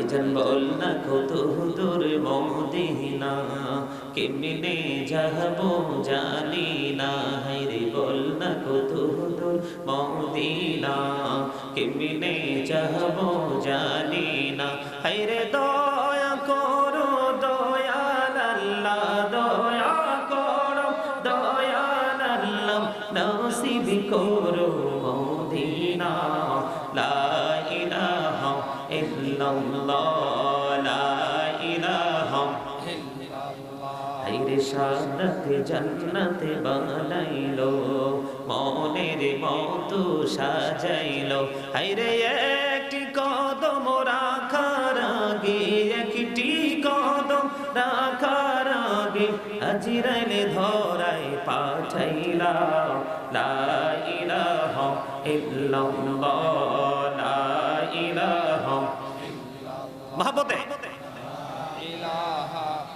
ভাইজান বল না কত দূর মদিনা কেমনে যাব জানি না। হাইরে বল না কত দূর মদিনা কেমনে যাব জানি না। হাইরে দয়া করো সাদতে জান্নাতে বানাইলো, মনের মতো সাজাইলো। হাইরে একটি কদম রাখার আগে, একটি কদম রাখার আগে হাজিরাইলে ধরাই পাঠাইলা, লা ইল্লাল্লাহ, লা ইলাহা মহাপতে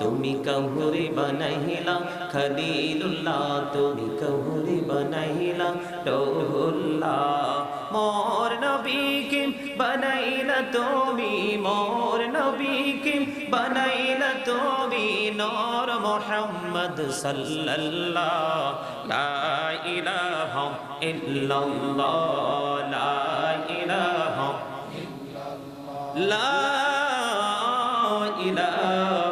তুমি কহুরে বনাইলা, খলিলুল্লাহ, তুমি কহুরে বনাইলা রহুল্লাহ মোর নবীকে বনাইলা তুমি, মোর নবীকে বনাইলা তুমি, নূর মুহাম্মদ সাল্লাল্লাহ। লা ইলাহা ইল্লাল্লাহ, লা ইলাহা লা ইলাহা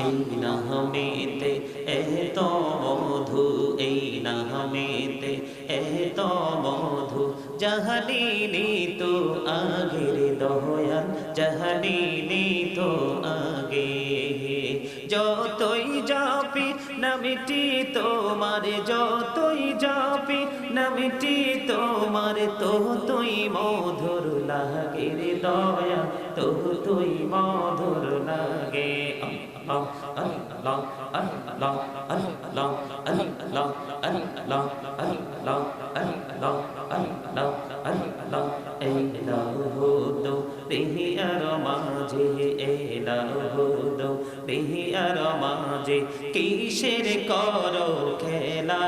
এই নামেতে এত মধু এই নামেতে এত মধু জাহালিনি তো আগের দহয়াল জাহালিনি আগে যতই যা নামিটি তোমার যতই যাপি নামিটি তোমার তো তুই মধুর লাগে রে দয়া তো তুই মধুর লাগে আল্লাহ আল্লাহ আল্লাহ আল্লাহ আল্লাহ আল্লাহ আল্লাহ আল্লাহ এই লাহুদো রিহিয়ার মাঝে এই লাহুদো রিহিয়ার মাঝে কিসের করো খেলা?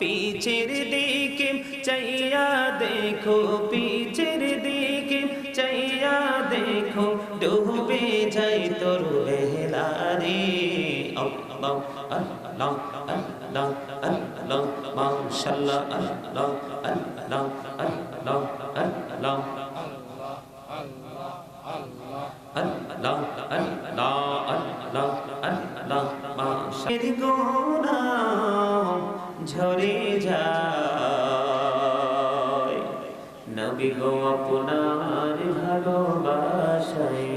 পিছের দিকে চাইয়া দেখো, পিছের দিকে চাইয়া দেখো, ডুবে যাই তোর বেলা রে। আল্লাহ আল্লাহ আল্লাহ আল্লাহ আল্লাহ আল্লাহ আল্লাহ আল্লাহ আল্লাহ গোনা ঝরে যায়। নবী গো আপনার ভালোবাসায়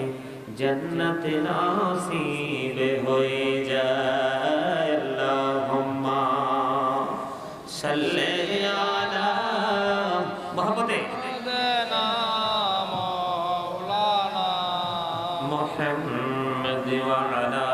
জন্নত নসিব হয়ে যায়। আল্লাহুম্মা সাল্লি আলা মহব্বতে মোহাম্মদ ওয়া আলা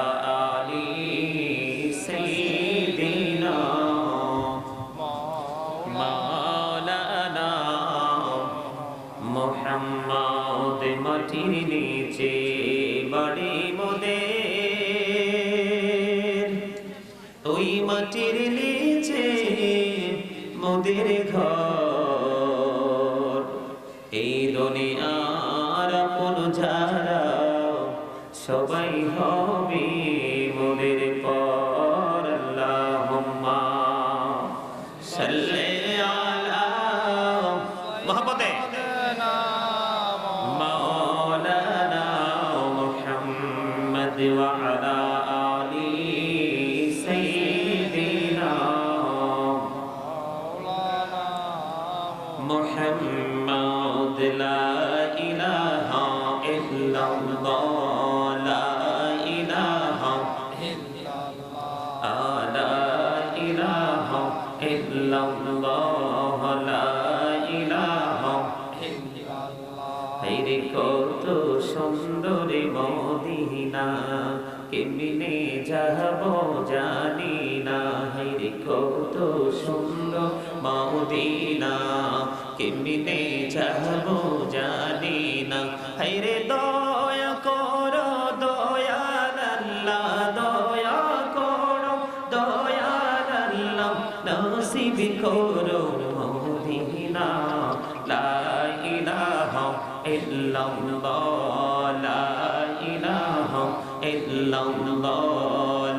ইল্লাল্লাহ,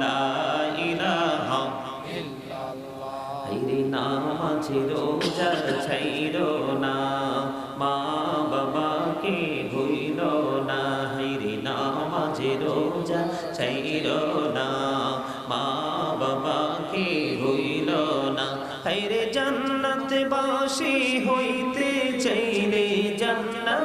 লা ইলাহা হাইরে নামাজ রোজা ছাইরো না, মা বাবাকে ভুইল না। হাইরে নামাজ রোজা ছাইরো না, মা বাবাকে ভুইল না। হাইরে জান্নাত বাসি জান্নাত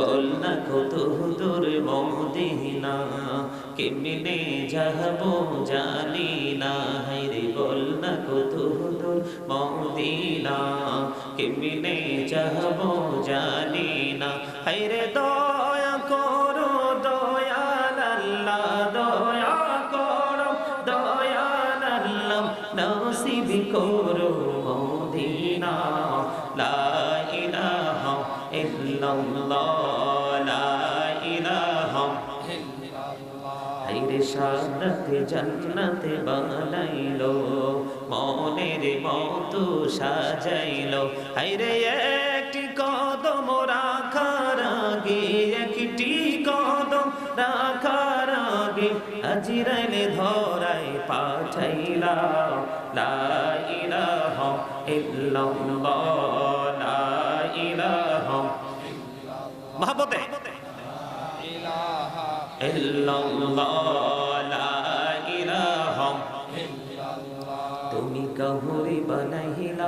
বল না কত দূর মদিনা, কেমনে যাব জানি না। হাইরে বল না কত দূর মদিনা, কেমনে যাব জানি না। হাইরে দয়া করো, দয়াল আল্লাহ, দয়া করো, দয়াল আল্লাহ, নসিব করো মদিনা। লা ইলাহা ইল্লাল্লাহ। সাদাতে জান্নাতে বানাইলো। মনের মতো সাজাইলো। হাইরে একটি কদম রাখার আগে একটি কদম রাখার আগে হাজিরাইলে ধরাই পাঠাইলা। লা ইলাহা ইল্লাল্লাহ লা ইলাহা তুমি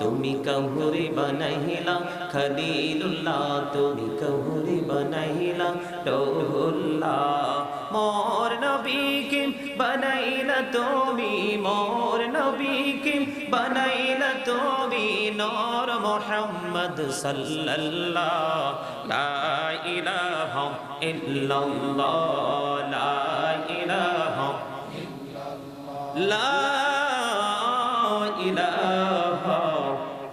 তুমি কহুরে বনাইলা, খলিলুল্লাহ, তুমি কহুরে বনাইলা রহুল্লাহ মোর নবীকে বনাইলা তুমি, মোর নবীকে বনাইলা তুমি, নূর মুহাম্মদ সাল্লাল্লাহ। লা ইলাহা ইল্লাল্লাহ, লা ইলাহা লা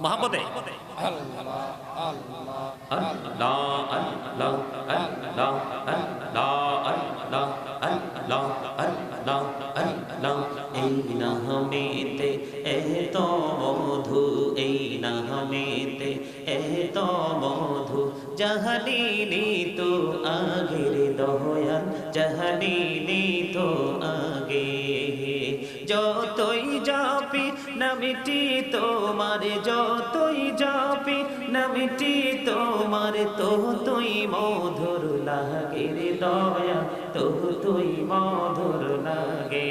মহাপদে এই নামেতে এত মধু এই নামেতে এত মধু জাহানি তো আগের দয়াল জাহানি তো আগে যতই যাবি নামিটি তোমার যতই যাপি নামিটি তোমার তো তুই মধুর লাগে রে দয়া তো তুই মধুর লাগে।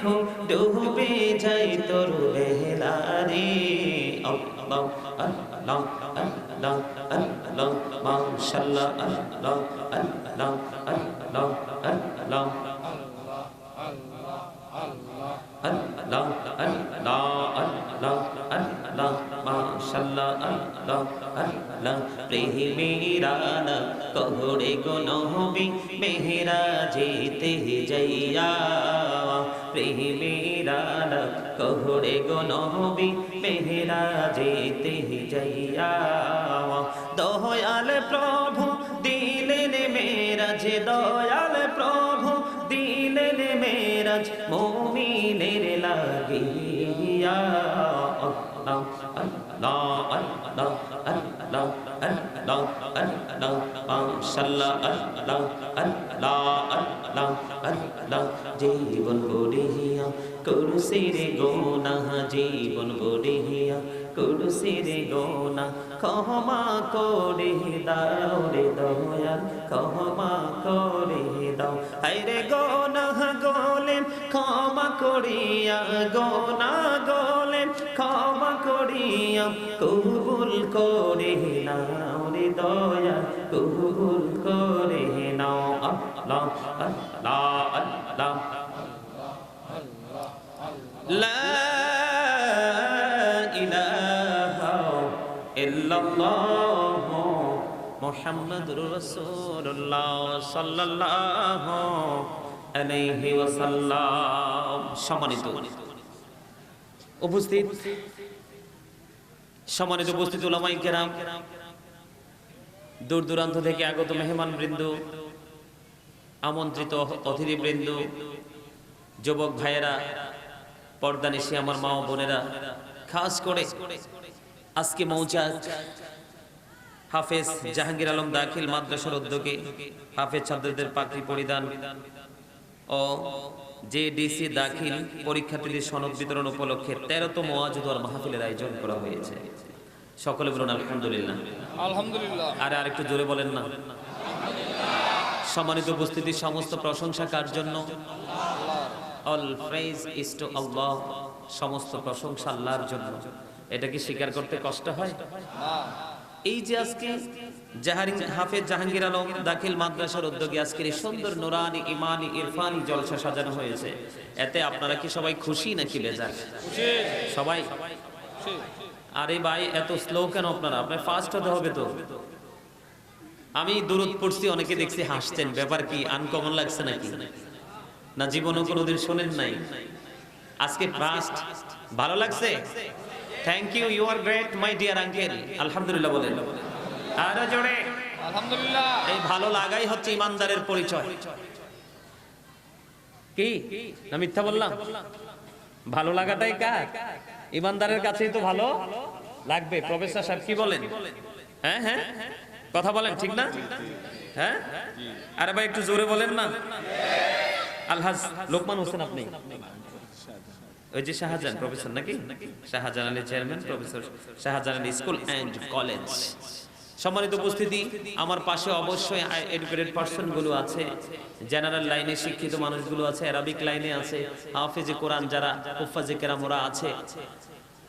দেখো ডুবে যাই তোর বেলা রে আল্লাহ আল্লাহ আল্লাহ আল্লাহ মাশাআল্লাহ আল্লাহ আল্লাহ। আল্লাহ আল্লাহ আল্লাহ আল্লাহ আল্লাহ আল্লাহ। মাশাআল্লাহ, আল্লাহ আল্লাহ। প্রেমেরান কহরে গো নহবি মেহরা যেতে যাইয়া। প্রেমেরান কহরে গো নহবি মেহরা যেতে যাইয়া। দয়াল প্রভু দিলেন মেরাজ, দয়াল প্রভু দিলেন মেরাজ, মোমিনের লাগিয়া। জীবন গড়িয়া কুরসির গোনা জীবন গড়িয়া কুরসির গোনা ক্ষমা করে দাও রে দয়াল ক্ষমা করে দাও হাইরে গোনা গোলে ক্ষমা করিয়া গোনা গোলে ক্ষমা নিয়ম কবুল করে নাও রে দয়া, কবুল করে নাও আল্লাহ আল্লাহ আল্লাহ। লা ইলাহা ইল্লাল্লাহ মুহাম্মাদুর রাসূলুল্লাহ সাল্লাল্লাহু আলাইহি ওয়াসাল্লাম। সম্মানিত উপস্থিত সম্মানিত উপস্থিত ওলামাই কেরাম দূর দূরান্ত থেকে আগত মেহমান বৃন্দ আমন্ত্রিত অতিথি বৃন্দ যুবক ভাইয়েরা, পর্দা নিশি আমার মা ও বোনেরা, খাস করে আজকে মৌচা হাফেজ জাহাঙ্গীর আলম দাখিল মাদ্রাসার উদ্যোগে হাফেজ ছাত্রদের পাকড়ি পরিধান ও যে ডিসি দাখিল পরীক্ষার্থীদের সনদ বিতরণ উপলক্ষে তেরোতম ওয়াজুদর মাহফিলের আয়োজন করা হয়েছে। সকলে বলুন আলহামদুলিল্লাহ। আলহামদুলিল্লাহ। আরে আরেকটু জোরে বলেন না। সম্মানিত উপস্থিতি সমস্ত প্রশংসা কার জন্য? All praise is to Allah সমস্ত প্রশংসা আল্লাহর জন্য। এটা কি স্বীকার করতে কষ্ট হয়? এই যে আজকে জাহারি হাফেজ জাহাঙ্গীর আলম দাখিল মাদ্রাসার উদ্যোগে আজকের এই সুন্দর নোরানি ইমানি ইরফানি জলসা সাজানো হয়েছে। এতে আপনারা কি সবাই খুশি নাকি বেজার? খুশি। সবাই? খুশি আরে ভাই এত স্লো কেন আপনারা? আপনার ফাস্ট হতে হবে তো। আমি দূরত পড়ছি অনেকে দেখছি হাসছেন। ব্যাপার কি আনকমন লাগছে নাকি? না জীবনও কোনোদিন শোনেন নাই? আজকে ফাস্ট ভালো লাগছে? Thank you you are great my dear uncle আলহামদুলিল্লাহ বলেন। আরও জোরে। আলহামদুলিল্লাহ। এই ভালো লাগাই হচ্ছে ইমানদারের পরিচয়। কি? না মিথ্যা বললাম? ভালো লাগাটাই কার? ইমানদারের কাছেই তো ভালো। লাগবে। প্রফেসর সাহেব কি বলেন? হ্যাঁ হ্যাঁ? কথা বলেন ঠিক না? হ্যাঁ? আরে ভাই একটু জোরে বলেন না। আলহাজ লোকমান হোসেন আপনি। ওই যে শাহজাহান প্রফেসর নাকি? Shahjahan Ali chairman, professor Shahjahan Ali school and college. সম্মানিত উপস্থিতি, আমার পাশে অবশ্যই এডুকেটেড পার্সনগুলো আছে, জেনারেল লাইনে শিক্ষিত মানুষগুলো আছে, অ্যারাবিক লাইনে আছে, হাফেজে কোরআন যারা, হুফাজে কেরাম ওরা আছে।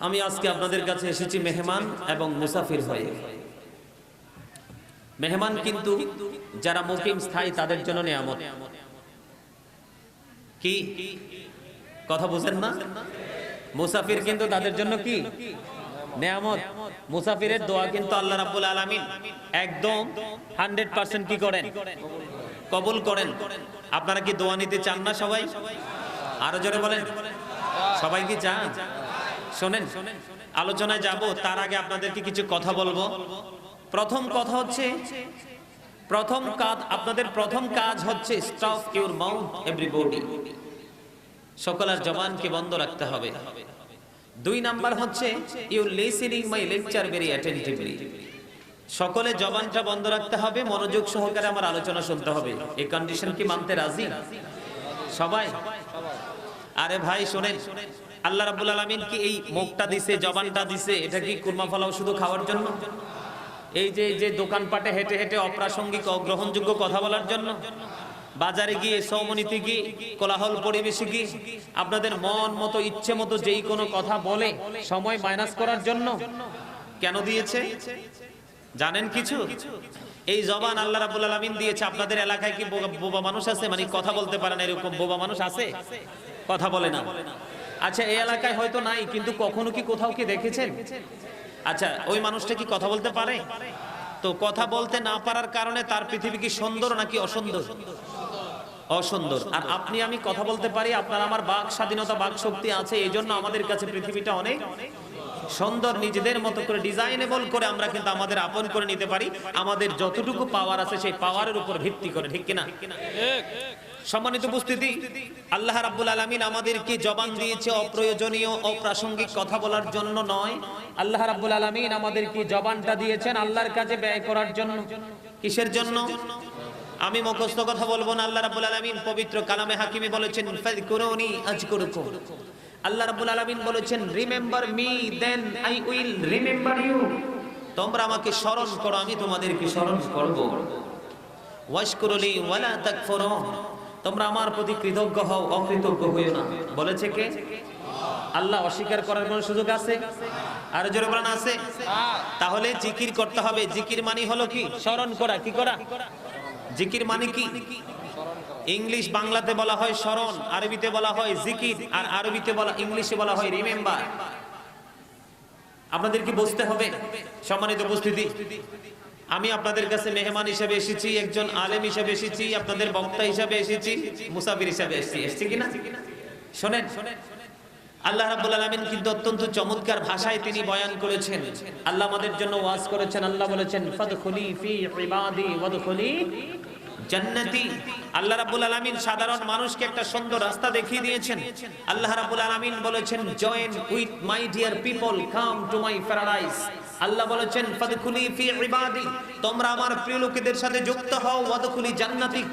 আমি আজকে আপনাদের কাছে এসেছি মেহমান এবং মুসাফির হয়ে। মেহমান কিন্তু যারা মুকিম স্থায়ী, তাদের জন্য নিয়ামত। কি? কথা বুঝেন না? মুসাফির কিন্তু তাদের জন্য কি? নেয়ামত। মুসাফিরের দোয়া কিন্তু আল্লাহ রাব্বুল আলামিন একদম 100% কি করেন? কবুল করেন। আপনারা কি দোয়া নিতে চান না সবাই? আরও জোরে বলেন। সবাই কি চান? শোনেন, আলোচনায় যাব, তার আগে আপনাদেরকে কিছু কথা বলব। প্রথম কথা হচ্ছে, প্রথম কাজ, আপনাদের প্রথম কাজ হচ্ছে স্টপ ইউর মাউথ এভরিবডি সকলের জবানকে বন্ধ রাখতে হবে। দুই নাম্বার হচ্ছে you listening my lecture very attentively সকলে জবানটা বন্ধ রাখতে হবে, মনোযোগ সহকারে আমার আলোচনা শুনতে হবে। এই কন্ডিশন কি মানতে রাজি? সবাই? আরে ভাই, শোনেন, আল্লাহ রাব্বুল আলামিন কি এই মুখটা দিছে, জবানটা দিছে, এটা কি কুরমা ফলাও শুধু খাওয়ার জন্য? এই যে যে দোকানপাটে হেঁটে হেঁটে অপ্রাসঙ্গিক, অগ্রহণযোগ্য কথা বলার জন্য? বাজারে গিয়ে সৌমনীতি গিয়ে কোলাহল পরিবেশে গিয়ে আপনাদের মন মতো, ইচ্ছে মতো যেই কোনো কথা বলে সময় মাইনাস করার জন্য? কেন দিয়েছে? জানেন কিছু? এই জবান আল্লাহ রাব্বুল আলামিন দিয়েছে। আপনাদের এলাকায় কি বোবা মানুষ আছে? মানে কথা বলতে পারে না এরকম বোবা মানুষ আছে? কথা বলে না। আচ্ছা এই এলাকায় হয়তো নাই, কিন্তু কখনো কি কোথাও কি দেখেছেন? আচ্ছা ওই মানুষটা কি কথা বলতে পারে? তো কথা বলতে না পারার কারণে তার পৃথিবী কি সুন্দর নাকি অসুন্দর? অসুন্দর। আর আপনি আমি কথা বলতে পারি, আপনার আমার বাক স্বাধীনতা, বাক শক্তি আছে, এই জন্য আমাদের কাছে পৃথিবীটা অনেক সুন্দর, নিজেদের মতো করে ডিজাইনেবল করে আমরা কিন্তু আমাদের আপন করে নিতে পারি। আমাদের যতটুকু পাওয়ার আছে, সেই পাওয়ারের উপর ভিত্তি করে, ঠিক কিনা? সম্মানিত উপস্থিতি, আল্লাহ রাব্বুল আলামিন আমাদেরকে জবান দিয়েছে অপ্রয়োজনীয়, অপ্রাসঙ্গিক কথা বলার জন্য নয়। আল্লাহ রাব্বুল আলামিন আমাদেরকে জবানটা দিয়েছেন আল্লাহর কাজে ব্যয় করার জন্য। কিসের জন্য? আমি মুখস্থ কথা বলব না। আল্লাহ রাব্বুল আলামিন পবিত্র কালামে হাকিমে বলেছেন, ফাযকুরুনি আযকুরুকুম আল্লাহ রাব্বুল আলামিন বলেছেন, remember me, then I will remember you. তোমরা আমাকে স্মরণ করো, আমি তোমাদেরকে স্মরণ করব। ওয়াশকুরুলি ওয়ালা তাকফুরুন। তোমরা আমার প্রতি কৃতজ্ঞ হও, অকৃতজ্ঞ হইও না। বলেছে কে? আল্লাহ অস্বীকার করার কোনো সুযোগ আছে? আর জোরে বলেন, আছে। তাহলে জিকির করতে হবে। জিকির মানে হলো কি? স্মরণ করা, কি করা? জিকির মানে কি? ইংলিশ বাংলাতে বলা হয় স্মরণ, আরবিতে বলা হয় জিকির, আর আরবিতে বলা, ইংলিশে বলা হয় রিমেম্বার। আপনাদের কি বুঝতে হবে? সম্মানিত উপস্থিতি, আমি আপনাদের কাছে মেহমান হিসেবে এসেছি, একজন আলেম হিসেবে এসেছি, আপনাদের বক্তা হিসেবে এসেছি, মুসাফির হিসেবে এসেছি। এসেছি কিনা? শোনেন শোনেন আল্লাহ রাব্বুল আলামিন কিন্তু অত্যন্ত চমৎকার ভাষায় তিনি বয়ান করেছেন। আল্লাহ আমাদের জন্য ওয়াজ করেছেন। আল্লাহ বলেছেন, ফাদখুলি সাধারণ মানুষকে একটা সুন্দর রাস্তা দেখিয়ে দিয়েছেন। বলেছেন with my dear people come to my Allah বলেছেন তোমরা আমার প্রিয় লোকেদের সাথে যুক্ত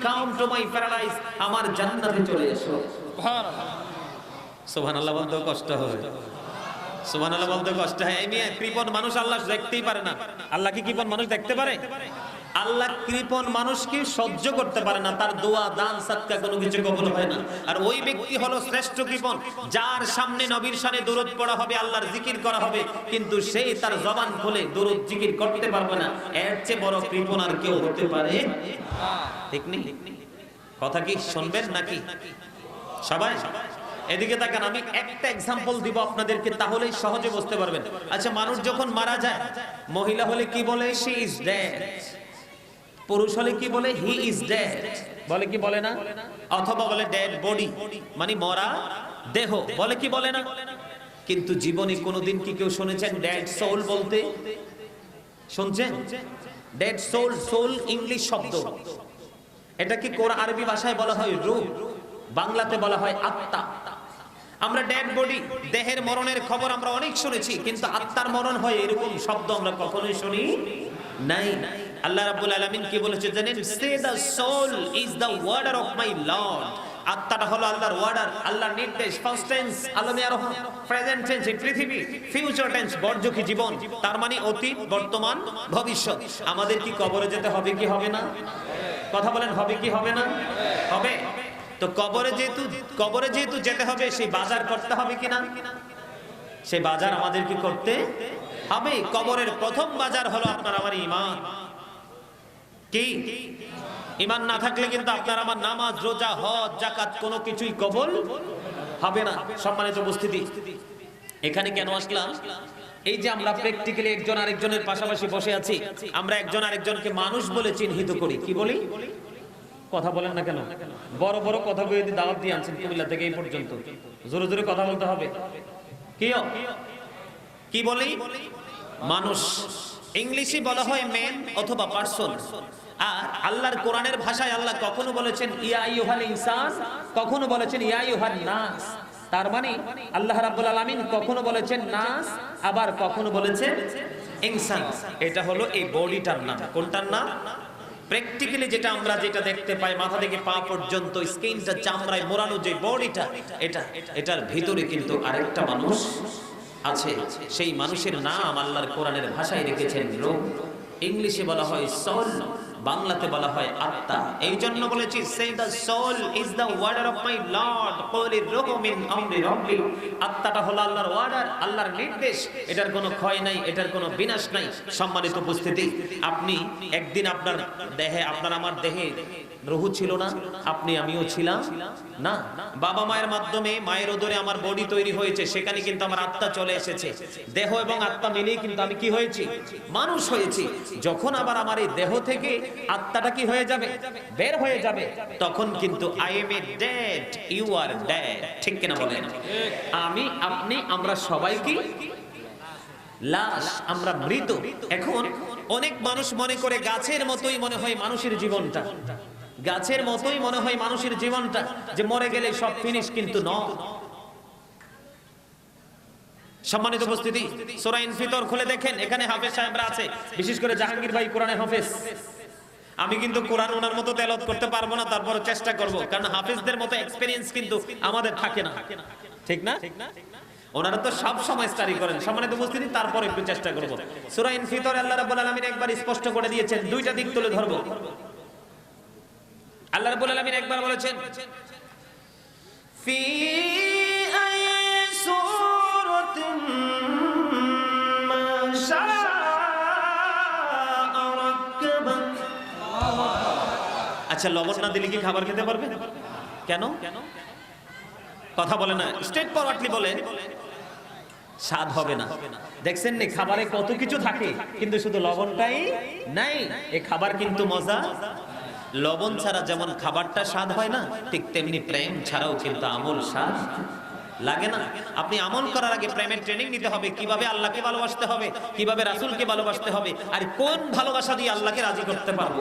কাম টু মাই আমার জান্নাতে চলে এসো। আর ওই ব্যক্তি হলো শ্রেষ্ঠ যার সামনে নবীর শানে দরুদ পড়া হবে, আল্লাহর জিকির করা হবে, কিন্তু সে তার জবান খুলে দরুদ জিকির করতে পারবে না। এর চেয়ে বড় কৃপণ আর কেউ হতে পারে? কথা কি শুনবেন নাকি? সবাই? এদিকে তাকান, আমি একটা এক্সাম্পল দিব আপনাদেরকে, তাহলেই সহজে বুঝতে পারবেন। আচ্ছা মানুষ যখন মারা যায়, মহিলা হলে কি বলে শি ইজ ডেড পুরুষ হলে কি বলে হি ইজ ডেড বলে কি বলে না? অথবা বলে ডেড বডি মানে মরা দেহ। বলে কি বলে না? কিন্তু জীবনে কোনোদিন কি কেউ শুনেছেন ডেড সোল বলতে? শুনছেন? ডেড সোল সোল ইংলিশ শব্দ। এটা কি কোরআন আরবি ভাষায় বলা হয় রূহ বাংলাতে বলা হয় আত্মা। আমরা ডেড বডি, দেহের মরণের খবর আমরা অনেক শুনেছি, কিন্তু আত্মার মরণ হয় এরকম শব্দ আমরা কখনোই শুনি নাই। আল্লাহ রাব্বুল আলামিন কি বলেছে জানেন? Say the soul is the order of my lord আত্মাটা হলো আল্লাহর ওয়ার্ডার আল্লাহর নির্দেশ ফার্স্ট টেন্স আলমে আরোহ প্রেজেন্ট টেন্স পৃথিবী ফিউচার টেন্স বর্জকি জীবন, তার মানে অতীত, বর্তমান, ভবিষ্যৎ। আমাদের কি কবরে যেতে হবে কি হবে না? কথা বলেন, হবে কি হবে না? হবে। তো কবরে যেহেতু কবরে যেহেতু যেতে হবে, সেই বাজার করতে হবে কিনা? সেই বাজার আমাদের কি করতে হবে। কবরের প্রথম বাজার হলো আপনার আমার ইমান কি? ইমান না থাকলে কিন্তু আপনার আমার নামাজ, রোজা, হজ জাকাত কোনো কিছুই কবল হবে না। সম্মানিত উপস্থিতি, এখানে কেন আসলাম? এই যে আমরা প্র্যাকটিক্যালি একজন আরেকজনের পাশাপাশি বসে আছি, আমরা একজন আরেকজনকে মানুষ বলে চিহ্নিত করি। কি বলি? কথা বলেন না কেন? বড় বড় কথা বলে দাওয়াত দিয়ে আনছেন কুমিল্লা থেকে এই পর্যন্ত। জোরে জোরে কথা বলতে হবে। কি কি বলি? মানুষ। ইংলিশে বলা হয় মেন অথবা পার্সন আর আল্লাহর কোরআনের ভাষায় আল্লাহ কখনো বলেছেন, ইয়া ইউহাল ইনসান কখনো বলেছেন, ইয়া ইউহান নাস তার মানে আল্লাহ রাব্বুল আলামিন কখনো বলেছেন, নাস আবার কখনো বলেছেন, ইনসান এটা হলো এই বডিটার নাম। কোনটার নাম? প্র্যাকটিক্যালি যেটা আমরা যেটা দেখতে পাই, মাথা থেকে পা পর্যন্ত স্কিনটা চামড়ায় মোড়ানো যে বডিটা, এটা, এটার ভিতরে কিন্তু আরেকটা মানুষ আছে। সেই মানুষের নাম আল্লাহর কোরআনের ভাষায় রেখেছেন রোগ ইংলিশে বলা হয় সোল। বাংলাতে বলা হয় আত্মা। এই জন্য বলেছি সে the soul is the warder of my lord Koli মিন আমরি রব্বি আত্মাটা হলো আল্লাহর ওয়ার্ডার আল্লাহর নির্দেশ। এটার কোনো ক্ষয় নাই, এটার কোনো বিনাশ নাই। সম্মানিত উপস্থিতি, আপনি একদিন আপনার দেহে, আপনার আমার দেহে রহু ছিল না, আপনি আমিও ছিলাম। না, বাবা মায়ের মাধ্যমে মায়ের ওদরে আমার বডি তৈরি হয়েছে, সেখানে কিন্তু আমার আত্মা চলে এসেছে। দেহ এবং আত্মা মিলিয়ে কিন্তু আমি কি হয়েছি? মানুষ হয়েছি। যখন আবার আমার এই দেহ থেকে আত্মাটা কি হয়ে যাবে? বের হয়ে যাবে, তখন কিন্তু I am a dead you are dead ঠিক কিনা বলেন? আমি, আপনি, আমরা সবাই কি? লাশ, আমরা মৃত। এখন অনেক মানুষ মনে করে গাছের মতোই মনে হয় মানুষের জীবনটা। গাছের মতোই মনে হয় মানুষের জীবনটা, যে মরে গেলে সব ফিনিশ কিন্তু ন সম্মানিত উপস্থিতি সোরাইন ফিতর খুলে দেখেন, এখানে হাফেজ সাহেবরা আছে, বিশেষ করে জাহাঙ্গীর ভাই কোরআনে হাফেজ। আমি কিন্তু কোরআন ওনার মতো তেলত করতে পারব না তারপরে চেষ্টা করব, কারণ হাফেজদের মতো এক্সপেরিয়েন্স কিন্তু আমাদের থাকে না। ঠিক না? ওনারা তো সব সময় স্টাডি করেন। সম্মানিত উপস্থিতি তারপর একটু চেষ্টা করব। সূরা ইনফিতর আল্লাহ রাব্বুল আলামিন একবার স্পষ্ট করে দিয়েছেন, দুইটা দিক তুলে ধরব। আল্লাহ রাব্বুল আলামিন একবার বলেছেন, ফি মা আচ্ছা লবণ না দিলে কি খাবার খেতে পারবে? কেন? কথা বলে না স্ট্রেট ফরওয়ার্ডলি বলে, স্বাদ হবে না। দেখছেন নি, খাবারে কত কিছু থাকে, কিন্তু শুধু লবণটাই নাই, এ খাবার কিন্তু মজা লবণ ছাড়া যেমন খাবারটা স্বাদ হয় না, ঠিক তেমনি প্রেম ছাড়াও কিন্তু আমল স্বাদ লাগে না। আপনি আমল করার আগে প্রেমের ট্রেনিং নিতে হবে, কীভাবে আল্লাহকে ভালোবাসতে হবে, কীভাবে রাসুলকে ভালোবাসতে হবে, আর কোন ভালোবাসা দিয়ে আল্লাহকে রাজি করতে পারব?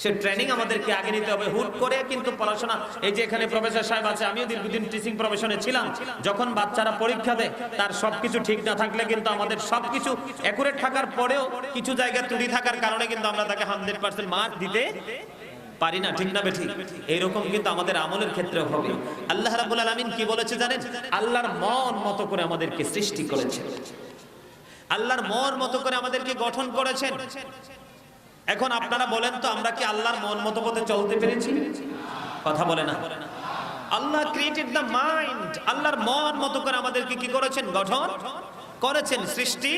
সে ট্রেনিং আমাদেরকে আগে নিতে হবে। হুট করে কিন্তু পড়াশোনা। এই যে এখানে প্রফেসর সাহেব আছে, আমিও দীর্ঘদিন টিচিং প্রফেশনে ছিলাম। যখন বাচ্চারা পরীক্ষা দেয়, তার সবকিছু ঠিক না থাকলে কিন্তু আমাদের সবকিছু অ্যাকুরেট থাকার পরেও কিছু জায়গায় ত্রুটি থাকার কারণে কিন্তু আমরা তাকে হান্ড্রেড পার্সেন্ট মার্ক দিতে পারি না। ঠিক না বেঠিক এইরকম কিন্তু আমাদের আমলের ক্ষেত্রে হবে। আল্লাহ রাবুল আলমিন কি বলেছে জানেন? আল্লাহর মন মতো করে আমাদেরকে সৃষ্টি করেছে আল্লাহর মন মতো করে আমাদেরকে গঠন করেছেন। এখন আপনারা বলেন তো, আমরা কি আল্লাহর মন মতো পথে চলতে পেরেছি? কথা বলে না। আল্লাহ ক্রিয়েটেড দ্য মাইন্ড আল্লাহর মন মতো করে আমাদেরকে কি করেছেন? গঠন করেছেন, সৃষ্টি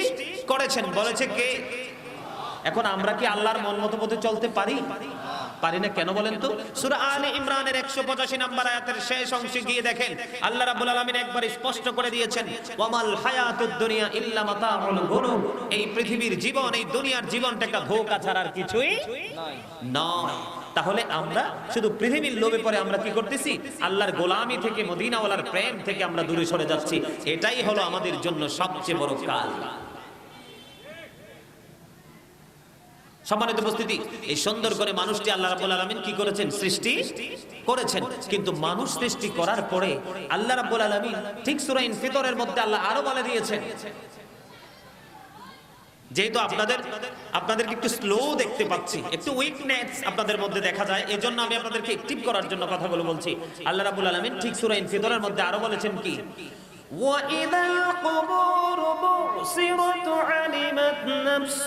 করেছেন। বলেছে কে? এখন আমরা কি আল্লাহর মন মতো পথে চলতে পারি? পারি না, কেন বলেন তো? সূরা আলে ইমরানের 185 নম্বর আয়াতের শেষ অংশে গিয়ে দেখেন, আল্লাহ রাব্বুল আলামিন একবার স্পষ্ট করে দিয়েছেন, ওয়ামাল হায়াতুদ দুনিয়া ইল্লা মাতাউল গুরুর এই পৃথিবীর জীবন, এই দুনিয়ার জীবনটা একটা ধোঁকা ছাড়া কিছুই নয়। তাহলে আমরা শুধু পৃথিবীর লোভে পরে আমরা কি করতেছি? আল্লাহর গোলামি থেকে, মদিনাওয়ালার প্রেম থেকে আমরা দূরে সরে যাচ্ছি। এটাই হলো আমাদের জন্য সবচেয়ে বড় কাল সম্মানিত উপস্থিতি এই সুন্দর করে মানুষটি আল্লাহ রাব্বুল আলামিন কি করেছেন সৃষ্টি করেছেন কিন্তু মানুষ সৃষ্টি করার পরে আল্লাহ রাব্বুল আলামিন ঠিক সূরা ইনফিতরের মধ্যে আল্লাহ আরো বলে দিয়েছেন যেহেতু আপনাদের আপনাদেরকে একটু স্লো দেখতে পাচ্ছি একটু উইকনেস আপনাদের মধ্যে দেখা যায় এজন্য আমি আপনাদেরকে অ্যাক্টিভ করার জন্য কথাগুলো বলছি আল্লাহ রাব্বুল আলামিন ঠিক সূরা ইনফিতরের মধ্যে আরো বলেছেন কি وَإِذَا الْقُبُورُ بُعْثِرَتْ عَلِمَتْ نَفْسٌ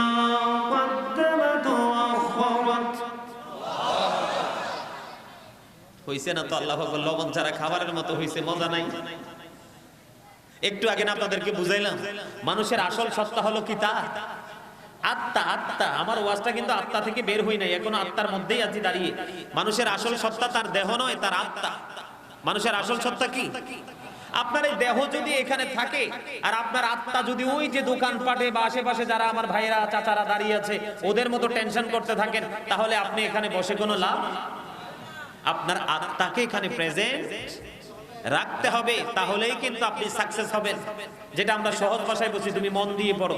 مَّا قَدَّمَتْ وَأَخَّرَتْ হইছে না তো আল্লাহ পাক লবণ ছাড়া খাবারের মতো হইছে মজা নাই একটু আগে না আপনাদেরকে বুঝাইলাম মানুষের আসল সত্তা হলো কি তা আত্মা আত্মা আমার ওয়াজটা কিন্তু আত্মা থেকে বের হই নাই এখনো আত্মার মধ্যেই আছি দাঁড়িয়ে মানুষের আসল সত্তা তার দেহ নয় তার আত্মা মানুষের আসল সত্তা কি আপনার এই দেহ যদি এখানে থাকে, আর আপনার আত্মা যদি ওই যে দোকানপাটে বা আশেপাশে যারা আমার ভাইরা চাচারা দাঁড়িয়ে আছে, ওদের মতো টেনশন করতে থাকেন, তাহলে আপনি এখানে বসে কোনো লাভ? আপনার আত্মাকে এখানে প্রেজেন্ট রাখতে হবে, তাহলেই কিন্তু আপনি সাকসেস হবেন। যেটা আমরা সহজ ভাষায় বলছি, তুমি মন দিয়ে পড়ো।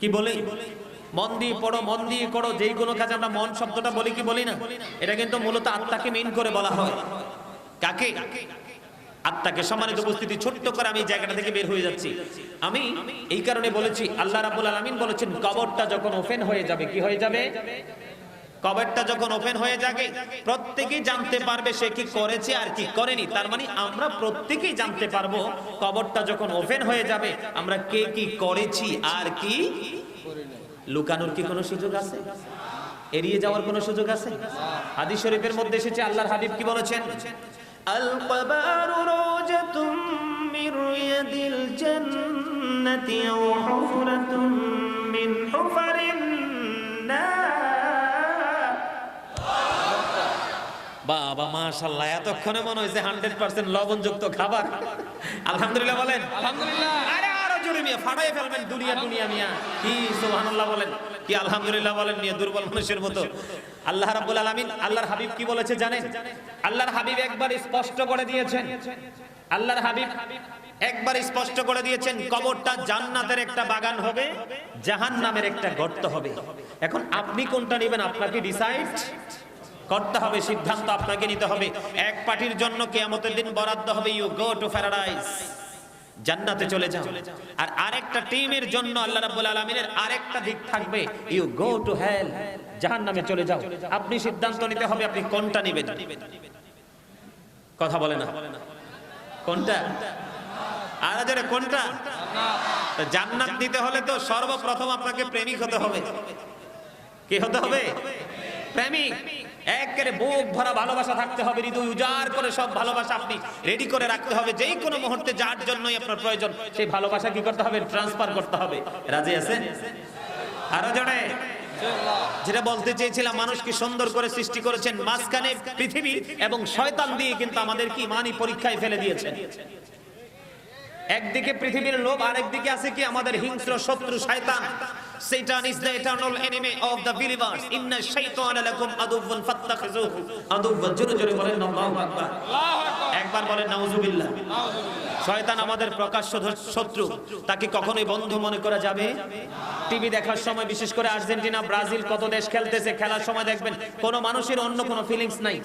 কি বলি? মন দিয়ে পড়ো, মন দিয়ে করো, যেই কোনো কাজে আমরা মন শব্দটা বলি কি বলি না? এটা কিন্তু মূলত আত্মাকে মেইন করে বলা হয়। কাকে? আত্মাকে সম্মানিত উপস্থিতি ছোট্ট করে আমি এই জায়গাটা থেকে বের হয়ে যাচ্ছি। আমি এই কারণে বলেছি, আল্লাহ রাব্বুল আলামিন বলেছেন, কবরটা যখন ওপেন হয়ে যাবে, কি হয়ে যাবে? কবরটা যখন ওপেন হয়ে যাবে প্রত্যেকেই জানতে পারবে সে কি করেছে আর কি করেনি। তার মানে আমরা প্রত্যেকেই জানতে পারব, কবরটা যখন ওপেন হয়ে যাবে, আমরা কে কি করেছি আর কি লুকানোর কি কোনো সুযোগ আছে? এড়িয়ে যাওয়ার কোনো সুযোগ আছে? হাদিস শরীফের মধ্যে এসেছে, আল্লাহর হাবিব কি বলেছেন? আল روجة من ريد الجنة أو حفرة من حفر বাবা মাশাল্লাহ এতক্ষণে মনে হয়েছে হান্ড্রেড পার্সেন্ট লবণযুক্ত খাবার। আলহামদুলিল্লাহ বলেন। আলহামদুলিল্লাহ। আরও মিয়া ফাটাই ফেলবেন দুনিয়া দুনিয়া মিয়া কি সুবহানাল্লাহ বলেন? কি আলহামদুলিল্লাহ বলেন মিয়া দুর্বল মানুষের মতো। আল্লাহ রাব্বুল আলামিন, আল্লাহর হাবিব কি বলেছে জানেন? আল্লাহর হাবিব একবার স্পষ্ট করে দিয়েছেন। আল্লাহর হাবিব একবার স্পষ্ট করে দিয়েছেন, কবরটা জান্নাতের একটা বাগান হবে, জাহান্নামের একটা গর্ত হবে। এখন আপনি কোনটা নেবেন? আপনাকে ডিসাইড করতে হবে, সিদ্ধান্ত আপনাকে নিতে হবে। এক পার্টির জন্য কেয়ামতের দিন বরাদ্দ হবে ইউ গো টু প্যারাডাইস জান্নাতে চলে যাও। আর আরেকটা টিমের জন্য আল্লাহ রাব্বুল আলামিনের আরেকটা দিক থাকবে ইউ গো টু হেল জাহান্নামে চলে যাও। আপনি সিদ্ধান্ত নিতে হবে আপনি কোনটা নেবেন। কথা বলে না। কোনটা? আর কোনটা? জান্নাত নিতে হলে তো সর্বপ্রথম আপনাকে প্রেমিক হতে হবে। কি হতে হবে? প্রেমিক। একেবারে বুক ভরা ভালোবাসা থাকতে হবে, হৃদয় উজাড় করে সব ভালোবাসা আপনি রেডি করে রাখতে হবে। যেই কোনো মুহূর্তে যার জন্যই আপনার প্রয়োজন, সেই ভালোবাসা কি করতে হবে? ট্রান্সফার করতে হবে। রাজি আছেন? আরও জনে যেটা বলতে চেয়েছিলাম মানুষকে সুন্দর করে সৃষ্টি করেছেন, মাঝখানে পৃথিবী এবং শয়তান দিয়ে কিন্তু আমাদের কি মানি পরীক্ষায় ফেলে দিয়েছেন। একদিকে পৃথিবীর লোভ, আরেকদিকে আছে কি আমাদের হিংস্র শত্রু, শয়তান। Satan is the eternal enemy of the believers. Inna shaytana lakum aduwwun fattakhizuhu aduwwan জোরে জোরে বলেন, আল্লাহু আকবার। আল্লাহু আকবার একবার বলেন, নাউজুবিল্লাহ। নাউজুবিল্লাহ শয়তান আমাদের প্রকাশ্য শত্রু। তাকে কখনোই বন্ধু মনে করা যাবে? টিভি দেখার সময় বিশেষ করে আর্জেন্টিনা, ব্রাজিল, কত দেশ খেলতেছে, খেলার সময় দেখবেন কোন মানুষের অন্য কোনো ফিলিংস নাই।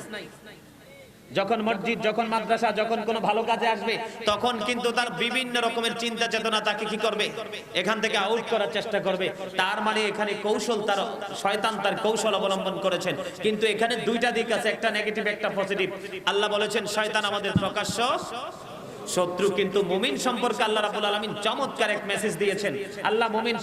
যখন মসজিদ, যখন মাদ্রাসা, যখন কোনো ভালো কাজে আসবে, তখন কিন্তু তার বিভিন্ন রকমের চিন্তা চেতনা তাকে কি করবে? এখান থেকে আউট করার চেষ্টা করবে। তার মানে এখানে কৌশল তার, শয়তান তার কৌশল অবলম্বন করেছেন। কিন্তু এখানে দুইটা দিক আছে, একটা নেগেটিভ একটা পজিটিভ আল্লাহ বলেছেন, শয়তান আমাদের প্রকাশ্য শত্রু। কিন্তু মুমিন সম্পর্কে আল্লাহ রাবুল আলামিন চমৎকার এক মেসেজ দিয়েছেন। আল্লাহ মুমিন